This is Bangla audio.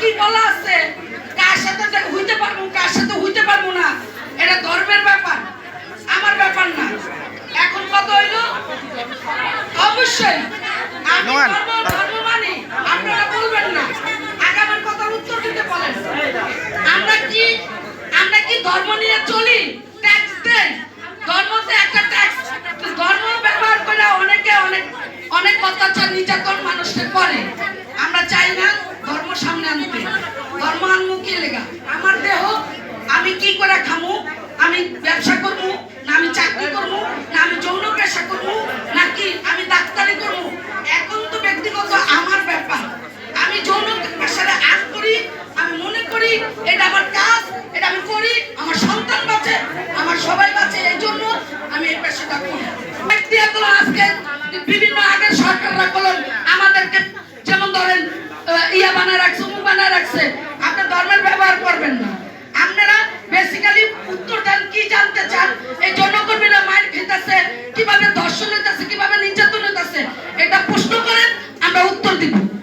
কি বলা আছে? কার সাথে হইতে পারব কার সাথে হইতে পারব না এটা ধর্মের ব্যাপার আমার ব্যাপার না। এখন কত হইল? অবশ্যই আমি। ধর্ম মানি আপনারা বলবেন না। আগামের কথার উত্তর দিতে বলেন। আমরা কি আমরা কি ধর্ম নিয়ে চলি? ট্যাক্স ধর্মতে একটা ট্যাক্স ধর্ম ব্যবহার করে অনেকে অনেক অনেক অত্যাচার নির্যাতন মানুষকে আমি ব্যবসা করব, না আমি চাকরি করব, না আমি যৌন পেশা করব, নাকি আমি ডাক্তারি করব? এখন তো ব্যক্তিগত আমার ব্যাপার। আমি যৌন পেশারে আর করি, আমি মনে করি এটা আমার কাজ, এটা আমি করি, আমার সন্তান বাঁচে, আমার সবাই বাঁচে, এই জন্য আমি এই পেশাটা করি। ব্যক্তি এত আজকে বিভিন্ন আগে সরকাররা করলেন আমাদেরকে যেমন ধরেন ইয়া বানায় রাখছে উম বানায় রাখছে なん